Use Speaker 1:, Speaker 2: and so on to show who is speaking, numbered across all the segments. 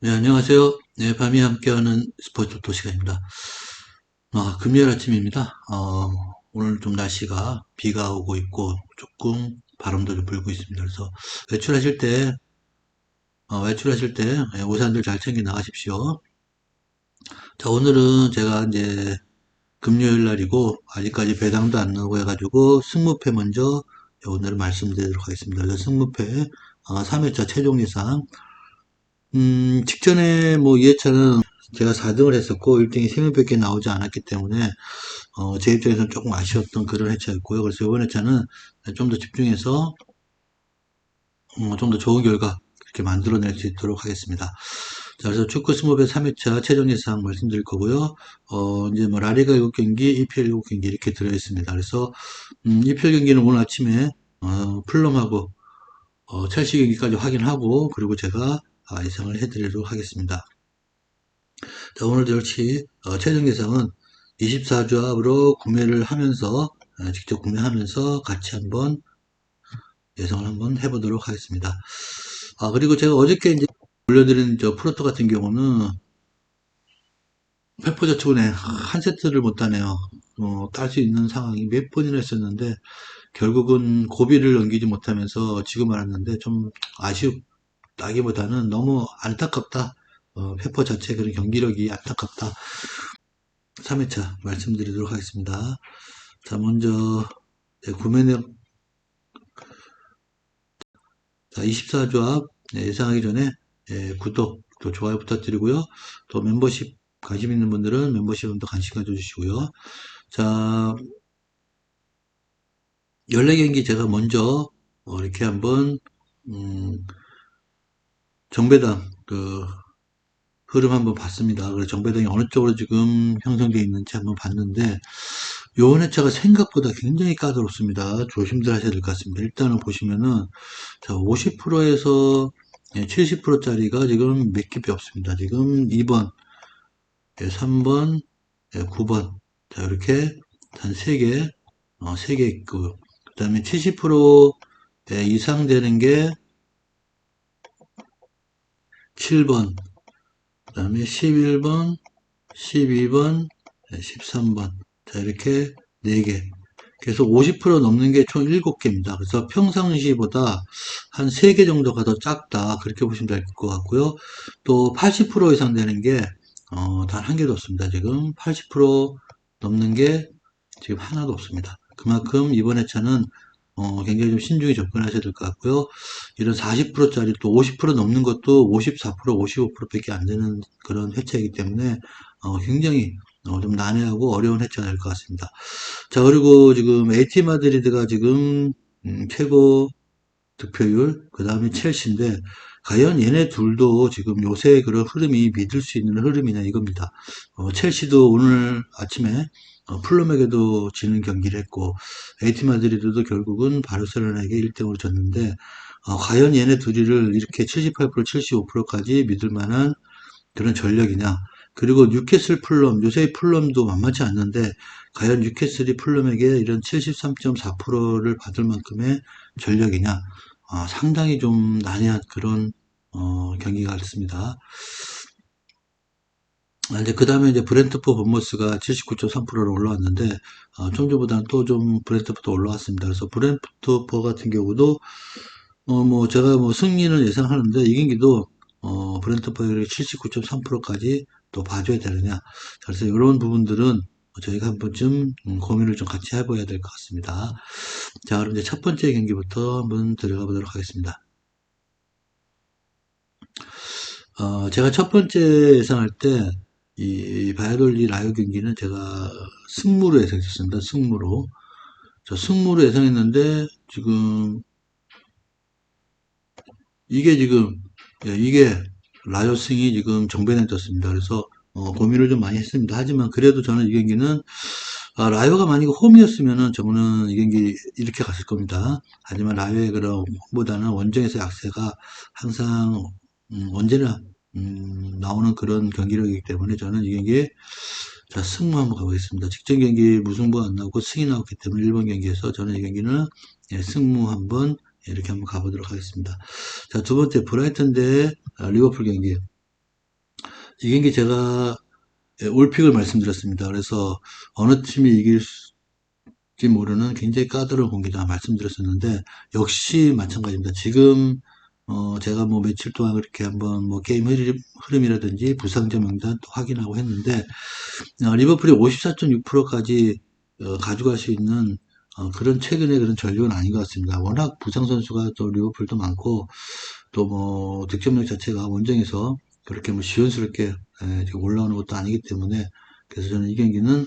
Speaker 1: 네, 안녕하세요. 네, 밤이 함께하는 스포츠 도시가입니다. 아, 금요일 아침입니다. 어, 오늘 좀 날씨가 비가 오고 있고 조금 바람도 좀 불고 있습니다. 그래서 외출하실 때, 어, 외출하실 때 예, 우산들 잘 챙겨 나가십시오. 자, 오늘은 제가 이제 금요일 날이고 아직까지 배당도 안 나오고 해가지고 승무패 먼저 오늘 말씀드리도록 하겠습니다. 승무패 어, 3회차 최종 예상 음, 직전에 뭐 2회차는 제가 4등을 했었고 1등이 3명밖에 나오지 않았기 때문에 어, 제 입장에서는 조금 아쉬웠던 그런 회차였고요. 그래서 이번 회차는 좀 더 집중해서 어, 좀더 좋은 결과 이렇게 만들어낼 수 있도록 하겠습니다. 자, 그래서 축구 스모배 3회차 최종 예상 말씀드릴 거고요. 어, 이제 뭐 라리가 7경기, EPL 7경기 이렇게 들어있습니다. 그래서 음, EPL 경기는 오늘 아침에 어, 플럼하고 어, 첼시 경기까지 확인하고 그리고 제가 아, 예상을 해드리도록 하겠습니다. 자, 오늘도 역시 어, 최종 예상은 24조합으로 구매를 하면서 어, 직접 구매하면서 같이 한번 예상을 한번 해보도록 하겠습니다. 아 그리고 제가 어저께 이제 올려드린 저 프로토 같은 경우는 페퍼저축은에 한 세트를 못 따네요. 어, 딸 수 있는 상황이 몇 번이나 있었는데 결국은 고비를 넘기지 못하면서 지금 알았는데 좀 아쉽 다기보다는 너무 안타깝다. 어, 페퍼 자체 그런 경기력이 안타깝다. 3회차 말씀드리도록 하겠습니다. 자, 먼저 네, 구매력 자, 24조합 예상하기 전에 예, 구독, 또 좋아요 부탁드리고요. 또 멤버십 관심 있는 분들은 멤버십도 관심 가져주시고요. 자, 14경기 제가 먼저 어, 이렇게 한번 음, 정배당 그 흐름 한번 봤습니다. 그래서 정배당이 어느 쪽으로 지금 형성되어 있는지 한번 봤는데 요원 회차가 생각보다 굉장히 까다롭습니다. 조심들 하셔야 될 것 같습니다. 일단은 보시면은 자 50%에서 70%짜리가 지금 몇 개밖에 없습니다. 지금 2번, 3번, 9번 자 이렇게 한 3개 어, 3개 있고 그 다음에 70% 이상 되는 게 7번 그 다음에 11번, 12번, 13번. 자, 이렇게 4개. 그래서 50% 넘는 게 총 7개입니다. 그래서 평상시보다 한 3개 정도가 더 작다. 그렇게 보시면 될 것 같고요. 또 80% 이상 되는 게, 어, 단 한 개도 없습니다. 지금 80% 넘는 게 지금 하나도 없습니다. 그만큼 이번 회차는 어, 굉장히 좀 신중히 접근하셔야 될 것 같고요. 이런 40%짜리 또 50% 넘는 것도 54%, 55%밖에 안 되는 그런 회차이기 때문에 어, 굉장히 어, 좀 난해하고 어려운 회차가 될 것 같습니다. 자, 그리고 지금 AT 마드리드가 지금 음, 최고 득표율, 그 다음에 첼시인데, 과연 얘네 둘도 지금 요새 그런 흐름이 믿을 수 있는 흐름이냐 이겁니다. 어, 첼시도 오늘 아침에 어, 플럼에게도 지는 경기를 했고 에이티 마드리드도 결국은 바르셀로나에게 1등으로 졌는데 어, 과연 얘네 둘이를 이렇게 78% 75%까지 믿을 만한 그런 전력이냐 그리고 뉴캐슬 플럼 요새 플럼도 만만치 않는데 과연 뉴캐슬이 플럼에게 이런 73.4%를 받을 만큼의 전력이냐 어, 상당히 좀 난해한 그런 어, 경기가 있습니다. 아, 이제 그 다음에 이제 브렌트포 본머스가 79.3%로 올라왔는데 어, 좀 전보다는 또 좀 브렌트포도 올라왔습니다. 그래서 브렌트포 같은 경우도 어, 뭐 제가 뭐 승리를 예상하는데 이 경기도 어, 브렌트포의 79.3%까지 또 봐줘야 되느냐. 그래서 이런 부분들은 저희가 한 번쯤 음, 고민을 좀 같이 해봐야 될 것 같습니다. 자, 그럼 이제 첫 번째 경기부터 한번 들어가 보도록 하겠습니다. 어, 제가 첫 번째 예상할 때, 이 바이올리 라이오 경기는 제가 승무로 예상했습니다. 승무로. 저 승무로 예상했는데, 지금, 이게 지금, 예, 이게 라이오 승이 지금 정배에 떴습니다. 그래서, 어, 고민을 좀 많이 했습니다. 하지만 그래도 저는 이 경기는, 아, 라이오가 만약에 홈이었으면은 저는 이 경기 이렇게 갔을 겁니다. 하지만 라이오의 그런 홈보다는 원정에서 약세가 항상 음, 언제나 음, 나오는 그런 경기력이기 때문에 저는 이 경기에 자 승무 한번 가보겠습니다. 직전 경기 무승부 안 나오고 승이 나왔기 때문에 1번 경기에서 저는 이 경기는 예, 승무 한번 이렇게 한번 가보도록 하겠습니다. 자 두 번째 브라이튼 대 아, 리버풀 경기 이 경기 제가 예, 올픽을 말씀드렸습니다. 그래서 어느 팀이 이길지 모르는 굉장히 까다로운 공기다 말씀드렸었는데 역시 마찬가지입니다. 지금 어, 제가 뭐 며칠 동안 그렇게 한번 뭐 게임 흐름, 흐름 이라든지 부상자 명단 또 확인하고 했는데 어, 리버풀이 54.6%까지 어, 가져갈 수 있는 어, 그런 최근의 그런 전력은 아닌 것 같습니다. 워낙 부상 선수가 또 리버풀도 많고 또 뭐 득점력 자체가 원정에서 그렇게 뭐 시원스럽게 예, 올라오는 것도 아니기 때문에 그래서 저는 이 경기는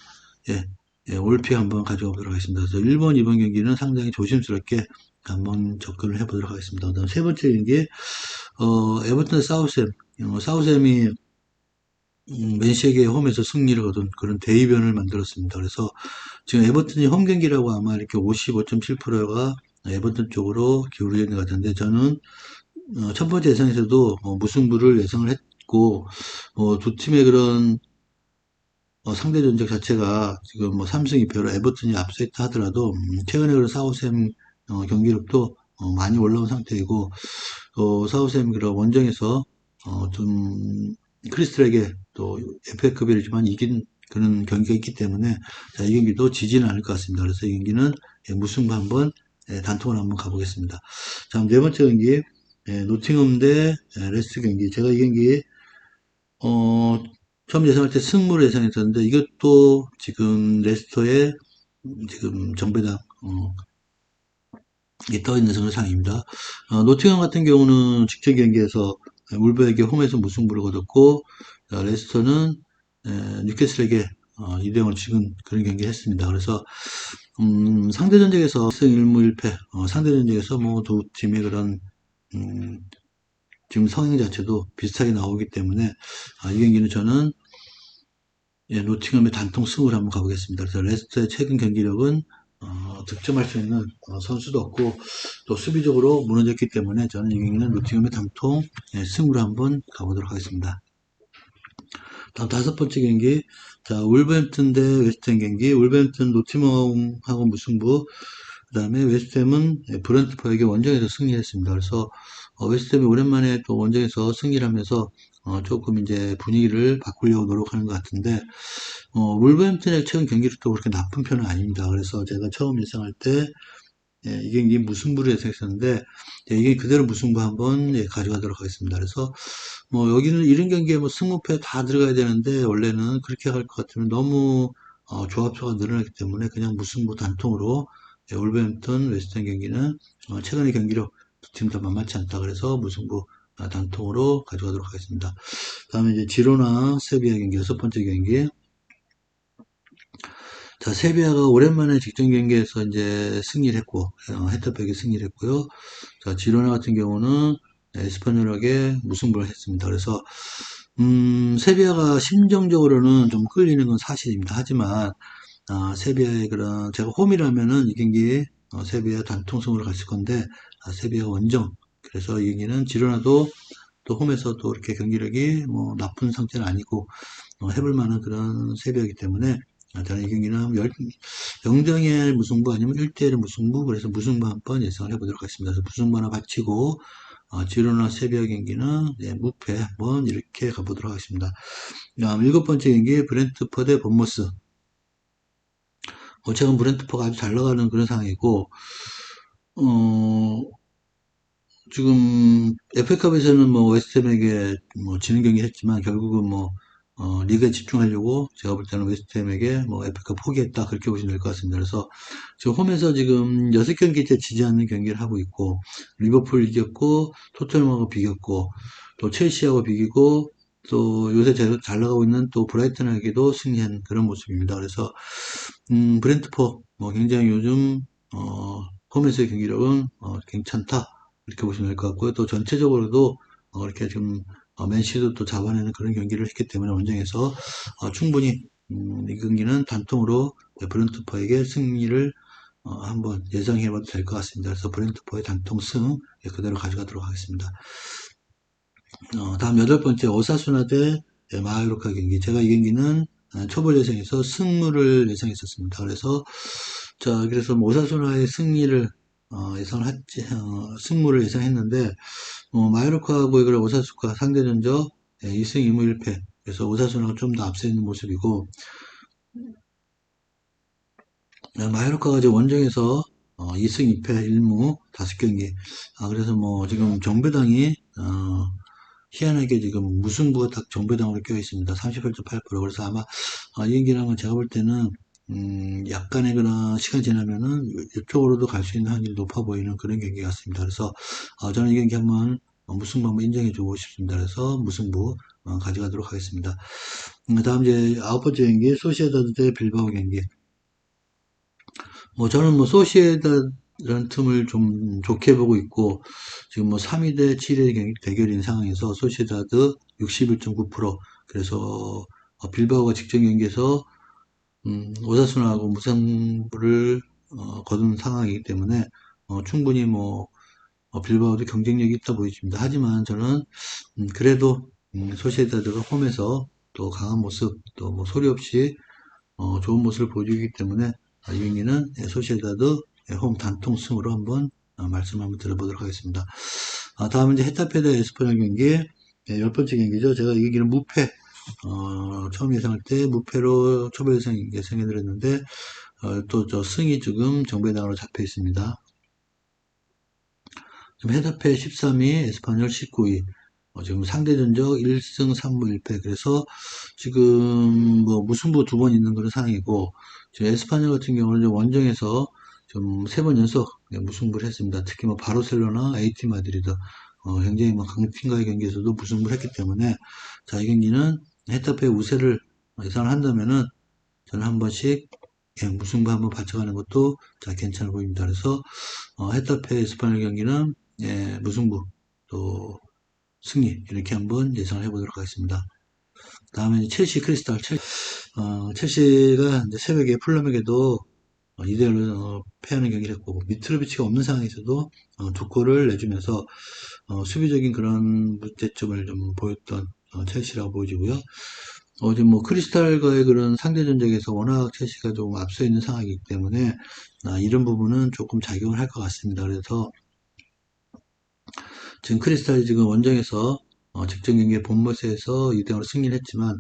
Speaker 1: 예, 예, 올피 한번 가져가 보도록 하겠습니다. 그래서 1번, 2번 경기는 상당히 조심스럽게 한번 접근을 해보도록 하겠습니다. 그 다음 세 번째 경기, 어, 에버튼 사우샘, 어, 사우샘이 음, 맨시에게 홈에서 승리를 거둔 그런 대이변을 만들었습니다. 그래서 지금 에버튼이 홈 경기라고 아마 이렇게 55.7%가 에버튼 쪽으로 기울여 있는 것 같은데 저는 어, 첫 번째 예상에서도 뭐 무승부를 예상을 했 고 어, 두 팀의 그런 어, 상대 전적 자체가 지금 뭐 3승 2패로 에버튼이 앞서 있다 하더라도 음, 최근에 그런 사우샘 어, 경기력도 어, 많이 올라온 상태이고 또 사우샘 그런 원정에서 어, 좀 크리스틀에게 또 FA컵이지만 이긴 그런 경기가 있기 때문에 자, 이 경기도 지지는 않을 것 같습니다. 그래서 이 경기는 예, 무승부 한번 예, 단통을 한번 가보겠습니다. 자, 네 번째 경기 예, 노팅엄 대 예, 레스트 경기. 제가 이 경기 어, 처음 예상할 때 승부를 예상했었는데 이것도 지금 레스터의 지금 정배당 어, 이떠 있는 성상입니다. 어, 노팅엄 같은 경우는 직전 경기에서 울버에게 홈에서 무승부를 거뒀고 어, 레스터는 에, 뉴캐슬에게 어, 2대0을 지금 그런 경기를 했습니다. 그래서 음, 상대 전적에서 1승 1무 1패 어, 상대 전적에서 뭐 두 팀의 그런 음, 지금 성향 자체도 비슷하게 나오기 때문에 아, 이 경기는 저는 예, 노팅엄의 단통 승을 한번 가보겠습니다. 그래서 레스터의 최근 경기력은 어, 득점할 수 있는 어, 선수도 없고 또 수비적으로 무너졌기 때문에 저는 이 경기는 노팅엄의 단통 예, 승으로 한번 가보도록 하겠습니다. 다음 다섯 번째 경기 자 울버햄튼 대 웨스트햄 경기 울버햄튼 노팅엄하고 무승부 그 다음에 웨스트햄은 예, 브런트퍼에게 원정에서 승리했습니다. 그래서 어, 웨스트햄이 오랜만에 또 원정에서 승리를 하면서 어, 조금 이제 분위기를 바꾸려고 노력하는 것 같은데 어, 울버햄튼의 최근 경기력도 그렇게 나쁜 편은 아닙니다. 그래서 제가 처음 예상할 때 예, 이 경기 무승부를 예상했었는데 예, 이게 그대로 무승부 한번 예, 가져가도록 하겠습니다. 그래서 뭐 여기는 이런 경기에 뭐 승무패 다 들어가야 되는데 원래는 그렇게 갈것 같으면 너무 어, 조합수가 늘어나기 때문에 그냥 무승부 단통으로 예, 울버햄튼 웨스턴 경기는 어, 최근의 경기력 다 만만치 않다. 그래서 무승부 아, 단통으로 가져가도록 하겠습니다. 다음에 이제 지로나 세비야 경기 여섯 번째 경기. 자, 세비야가 오랜만에 직전 경기에서 이제 승리를 했고, 어, 헤터백이 승리를 했고요. 자, 지로나 같은 경우는 에스파뇰에게 무승부를 했습니다. 그래서, 음, 세비야가 심정적으로는 좀 끌리는 건 사실입니다. 하지만, 아, 세비야의 그런, 제가 홈이라면은 이 경기, 어, 세비야 단통승으로 갔을 건데, 아, 세비야 원정. 그래서 이 경기는 지로나도 또 홈에서 또 이렇게 경기력이 뭐 나쁜 상태는 아니고, 어, 해볼 만한 그런 세비야이기 때문에, 아, 저는 이 경기는 0정의 무승부 아니면 1대1의 무승부 그래서 무승부 한번 예상을 해보도록 하겠습니다. 그래서 무승부 하나 바치고 어, 지로나 세비야 경기는 네, 무패 한번 이렇게 가보도록 하겠습니다. 다음 일곱 번째 경기 브렌트퍼 대 본모스 어, 최근 브렌트퍼가 아주 잘 나가는 그런 상황이고 어, 지금 FA컵에서는 뭐 웨스트햄에게 뭐 지는 경기 했지만 결국은 뭐 어, 리그에 집중하려고 제가 볼 때는 웨스트햄에게 뭐 에프컵 포기했다 그렇게 보시면 될 것 같습니다. 그래서 지금 홈에서 지금 6경기째 지지 않는 경기를 하고 있고 리버풀 이겼고 토트넘하고 비겼고 또 첼시하고 비기고 또 요새 잘, 잘 나가고 있는 또 브라이튼에게도 승리한 그런 모습입니다. 그래서 음, 브렌트포 뭐 굉장히 요즘 어, 홈에서의 경기력은 어, 괜찮다 이렇게 보시면 될 것 같고요. 또 전체적으로도 어, 이렇게 좀 어, 맨시도 또 잡아내는 그런 경기를 했기 때문에 원정에서 어, 충분히 음, 이 경기는 단통으로 브렌트퍼에게 승리를 어, 한번 예상해봐도 될 것 같습니다. 그래서 브렌트퍼의 단통 승 예, 그대로 가져가도록 하겠습니다. 어, 다음 여덟 번째 오사수나 대 예, 마요르카 경기. 제가 이 경기는 어, 초벌 예상에서 승무를 예상했었습니다. 그래서 자 그래서 뭐 오사수나의 승리를 어, 예상을 했지, 어, 승무를 예상했는데 어, 마요르카하고 이걸 오사수카 상대 전적 예, 2승 2무 1패 그래서 오사수나가 좀 더 앞서 있는 모습이고 네, 마요르카가 이제 원정에서 어, 2승 2패 1무 5경기. 아, 그래서 뭐 지금 정배당이 어, 희한하게 지금 무승부가 딱 정배당으로 껴 있습니다. 38.8%. 그래서 아마 어, 이 경기랑은 제가 볼 때는 음, 약간의 그런 시간 지나면은 이쪽으로도 갈 수 있는 확률이 높아 보이는 그런 경기 같습니다. 그래서 어, 저는 이 경기 한번 어, 무승부 한번 인정해 주고 싶습니다. 그래서 무승부 어, 가져가도록 하겠습니다. 음, 다음 이제 아홉 번째 경기 소시에다드 대 빌바오 경기. 뭐 저는 뭐 소시에다 라는 틈을 좀 좋게 보고 있고 지금 뭐 3위 대 7위 대결인 상황에서 소시에다드 61.9% 그래서 어, 빌바오가 직전 경기에서 음, 오사수나하고 무승부를 어, 거둔 상황이기 때문에 어, 충분히 뭐 어, 빌바오도 경쟁력이 있다 보여집니다. 하지만 저는 음, 그래도 음, 소시에다드가 홈에서 또 강한 모습 또 뭐 소리 없이 어, 좋은 모습을 보여주기 때문에 이 경기는 소시에다드 홈 단통 승으로 한번 어, 말씀 한번 들어보도록 하겠습니다. 아, 다음은 이제 헤타페 대 에스파뇰 경기 예, 열 번째 경기죠. 제가 이 경기는 무패 어, 처음 예상할 때 무패로 초보 예상 예상해 드렸는데 어, 또저 승이 지금 정배당으로 잡혀 있습니다. 지금 헤타페 13위, 에스파뇰 19위. 어, 지금 상대 전적 1승 3무 1패. 그래서 지금 뭐 무승부 두 번 있는 그런 상황이고 지금 에스파뇰 같은 경우는 원정에서 좀 세 번 연속 무승부를 했습니다. 특히 뭐 바르셀로나, AT 마드리드 어, 굉장히 뭐 강팀과의 경기에서도 무승부를 했기 때문에 자 이 경기는 헤타페 우세를 예상을 한다면은 저는 한 번씩 예, 무승부 한번 받쳐가는 것도 자 괜찮아 보입니다. 그래서 어, 헤타페 에스파뇰 경기는 예, 무승부 또 승리 이렇게 한번 예상을 해보도록 하겠습니다. 다음에 첼시 크리스탈 첼시, 어, 첼시가 새벽에 풀럼에게도 어, 이대로 어, 패하는 경기를 했고 미트로비치가 없는 상황에서도 어, 두 골을 내주면서 어, 수비적인 그런 문제점을 좀 보였던 어, 첼시라고 보여지고요. 어, 지금 뭐 크리스탈과의 그런 상대 전적에서 워낙 첼시가 좀 앞서 있는 상황이기 때문에 아, 이런 부분은 조금 작용을 할 것 같습니다. 그래서 지금 크리스탈이 지금 원정에서 어, 직전 경기에 본머스에서 2대0으로 승리를 했지만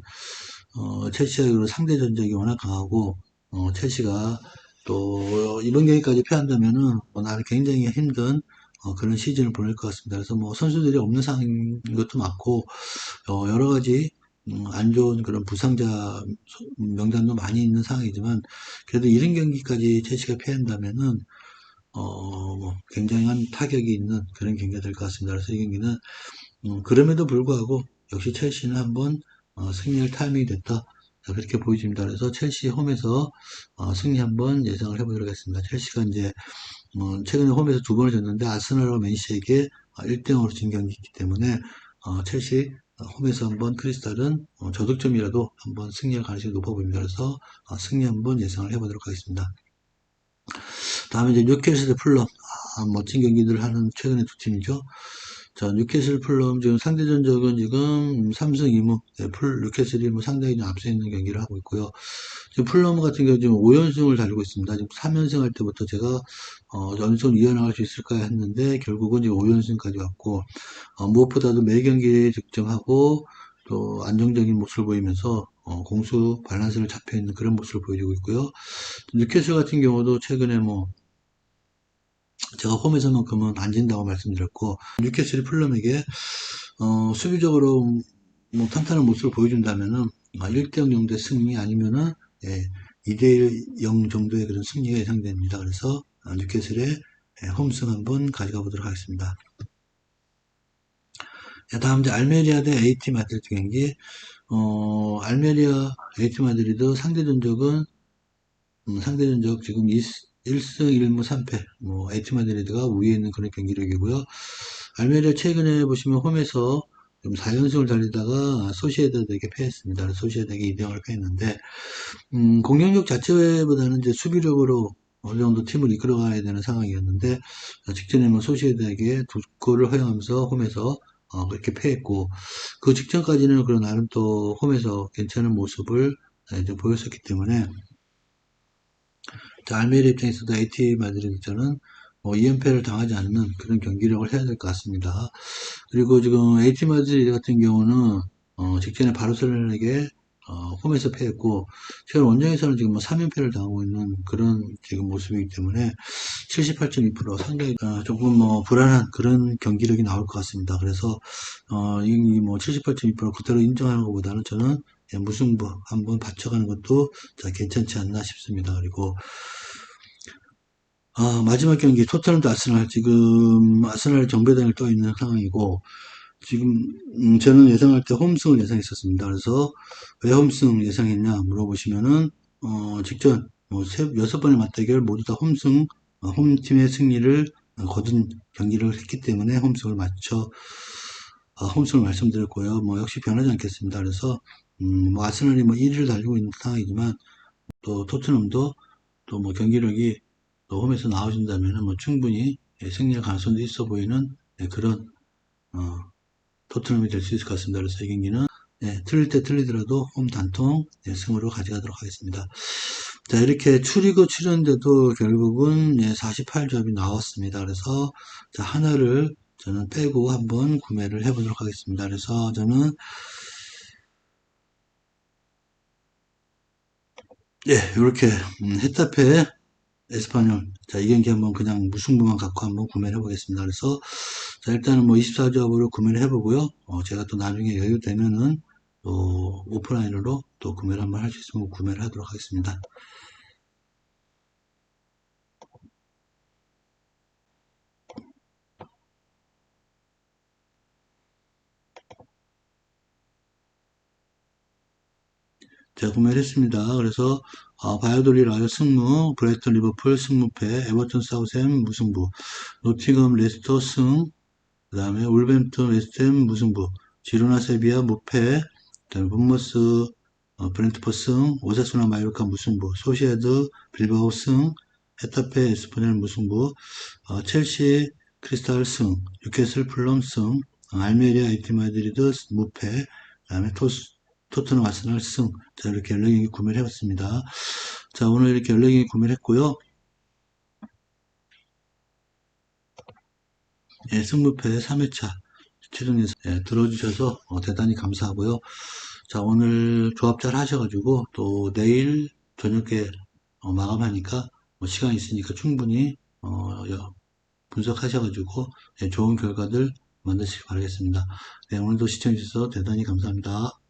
Speaker 1: 어, 첼시가 상대 전적이 워낙 강하고 어, 첼시가 또 이번 경기까지 패한다면은 뭐 나는 굉장히 힘든 어, 그런 시즌을 보낼 것 같습니다. 그래서 뭐 선수들이 없는 상황인 것도 많고 어, 여러 가지 음, 안 좋은 그런 부상자 명단도 많이 있는 상황이지만 그래도 이런 경기까지 첼시가 패한다면은 어, 뭐 굉장한 타격이 있는 그런 경기가 될 것 같습니다. 그래서 이 경기는 음, 그럼에도 불구하고 역시 첼시는 한번 어, 승리할 타이밍이 됐다. 자, 그렇게 보여집니다. 그래서 첼시 홈에서 어, 승리 한번 예상을 해보도록 하겠습니다. 첼시가 이제 뭐 최근에 홈에서 두 번을 졌는데 아스날과 맨시에게 1대0으로 진 경기이기 때문에 어, 첼시 홈에서 한번 크리스탈은 어, 저득점이라도 한번 승리할 가능성이 높아 보입니다. 그래서 어, 승리 한번 예상을 해보도록 하겠습니다. 다음에 이제 뉴캐슬 대 풀럼 아, 멋진 경기들을 하는 최근에 두 팀이죠. 자, 뉴캐슬 풀럼 지금 상대 전적은 지금 3승 2무 네, 풀 뉴캐슬이 뭐 상당히 좀 앞서 있는 경기를 하고 있고요. 지금 풀럼 같은 경우 지금 5연승을 달리고 있습니다. 지금 3연승 할 때부터 제가 어, 연승 이어나갈 수 있을까 했는데 결국은 지금 5연승까지 왔고 어, 무엇보다도 매 경기에 득점하고 또 안정적인 모습을 보이면서 어, 공수 밸런스를 잡혀 있는 그런 모습을 보여주고 있고요. 뉴캐슬 같은 경우도 최근에 뭐 제가 홈에서만큼은 안 진다고 말씀드렸고 뉴캐슬이 풀럼에게 어, 수비적으로 뭐 탄탄한 모습을 보여준다면은 1대0 아, 정도의 승리 아니면은 예, 2대1 0 정도의 그런 승리가 예상됩니다. 그래서 아, 뉴캐슬의 예, 홈승 한번 가져가 보도록 하겠습니다. 자, 다음 이제 알메리아 대 AT 마드리드 경기 어, 알메리아 AT 마드리드 상대 전적은 음, 상대 전적 지금 2, 1승 1무 3패, 뭐, 에티 마드리드가 우위에 있는 그런 경기력이고요. 알메리아 최근에 보시면 홈에서 좀 4연승을 달리다가 소시에다에게 패했습니다. 소시에다에게 2대0을 패했는데, 음, 공격력 자체보다는 이제 수비력으로 어느 정도 팀을 이끌어가야 되는 상황이었는데, 직전에 뭐 소시에다에게 두 골을 허용하면서 홈에서 어, 그렇게 패했고, 그 직전까지는 그런 나름 또 홈에서 괜찮은 모습을 이제 보였었기 때문에, 알메리 입장에서도 AT 마드리드전은 뭐 2연패를 당하지 않는 그런 경기력을 해야 될 것 같습니다. 그리고 지금 AT 마드리드 같은 경우는 어, 직전에 바르셀로나에게 어, 홈에서 패했고 최근 원정에서는 지금 뭐 3연패를 당하고 있는 그런 지금 모습이기 때문에 78.2% 상당히 어, 조금 뭐 불안한 그런 경기력이 나올 것 같습니다. 그래서 어, 이뭐 78.2% 그대로 인정하는 것보다는 저는 예, 무승부 한번 받쳐가는 것도 자, 괜찮지 않나 싶습니다. 그리고 아, 마지막 경기 토트넘도 아스날 지금 아스날 정배당을 떠 있는 상황이고 지금 음, 저는 예상할 때 홈승을 예상했었습니다. 그래서 왜 홈승 예상했냐 물어보시면은 어, 직전 뭐 세, 여섯 번의 맞대결 모두 다 홈승 어, 홈팀의 승리를 거둔 경기를 했기 때문에 홈승을 맞춰 어, 홈승을 말씀드렸고요. 뭐 역시 변하지 않겠습니다. 그래서 음, 뭐 아스날이 뭐 1위를 달리고 있는 상황이지만 또 토트넘도 또 뭐 경기력이 또 홈에서 나오신다면 뭐 충분히 예, 승리할 가능성도 있어 보이는 예, 그런 어, 토트넘이 될 수 있을 것 같습니다. 그래서 이 경기는 예, 틀릴 때 틀리더라도 홈 단통 예, 승으로 가져가도록 하겠습니다. 자 이렇게 추리고 추렸는데도 결국은 예, 48점이 나왔습니다. 그래서 자 하나를 저는 빼고 한번 구매를 해보도록 하겠습니다. 그래서 저는 예 이렇게 음, 헤타페 에스파뇰 자 이 경기 한번 그냥 무승부만 갖고 한번 구매를 해보겠습니다. 그래서 자 일단은 뭐 24조합으로 구매를 해보고요. 어, 제가 또 나중에 여유 되면은 또 오프라인으로 또 구매를 한번 할 수 있으면 구매를 하도록 하겠습니다. 제가 구매를 했습니다. 그래서 어, 바이오돌리 라이어 승무, 브레이턴 리버풀 승무패, 에버턴 사우샘 무승부, 노티금 레스터 승, 그 다음에 울버햄튼 웨스트햄 무승부, 지로나 세비야 무패, 그다음에 본머스 어, 브렌트퍼 승, 오사수나 마요르카 무승부, 소시에드 빌바오 승, 헤타페 에스파뇰 무승부, 어, 첼시 크리스탈 승, 유캐슬 플럼 승, 어, 알메리아 이티 마드리드 무패, 그 다음에 토스 토트넘 아스날 승. 자, 이렇게 연령이 구매를 해봤습니다. 자, 오늘 이렇게 연령이 구매를 했고요. 예, 승부패 3회차 최종에서 예, 들어주셔서 어, 대단히 감사하고요. 자, 오늘 조합 잘 하셔가지고 또 내일 저녁에 어, 마감하니까 뭐 시간 있으니까 충분히 어, 분석하셔가지고 예, 좋은 결과들 만드시기 바라겠습니다. 네, 오늘도 시청해주셔서 대단히 감사합니다.